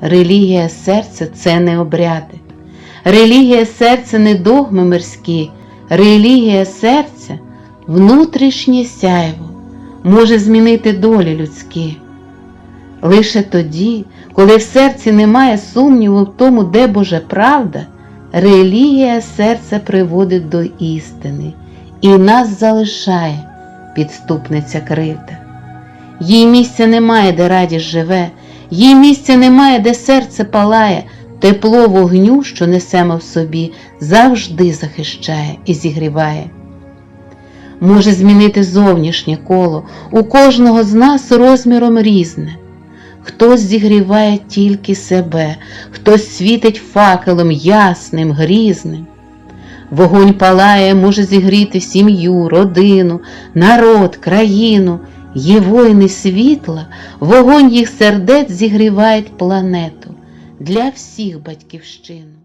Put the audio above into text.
Релігія серця це не обряди. Релігія серця не догми мирські, релігія серця внутрішнє сяйво може змінити долі людські. Лише тоді, коли в серці немає сумніву в тому, де Божа правда, релігія серця приводить до істини і нас залишає підступниця кривда. Їй місця немає, де радість живе, їй місця немає, де серце палає, тепло вогню, що несемо в собі, завжди захищає і зігріває. Може змінити зовнішнє коло, у кожного з нас розміром різне. Хтось зігріває тільки себе, хтось світить факелом ясним, грізним. Вогонь палає, може зігріти сім'ю, родину, народ, країну. Є воїни світла, вогонь їх сердець зігріває планету для всіх батьківщину.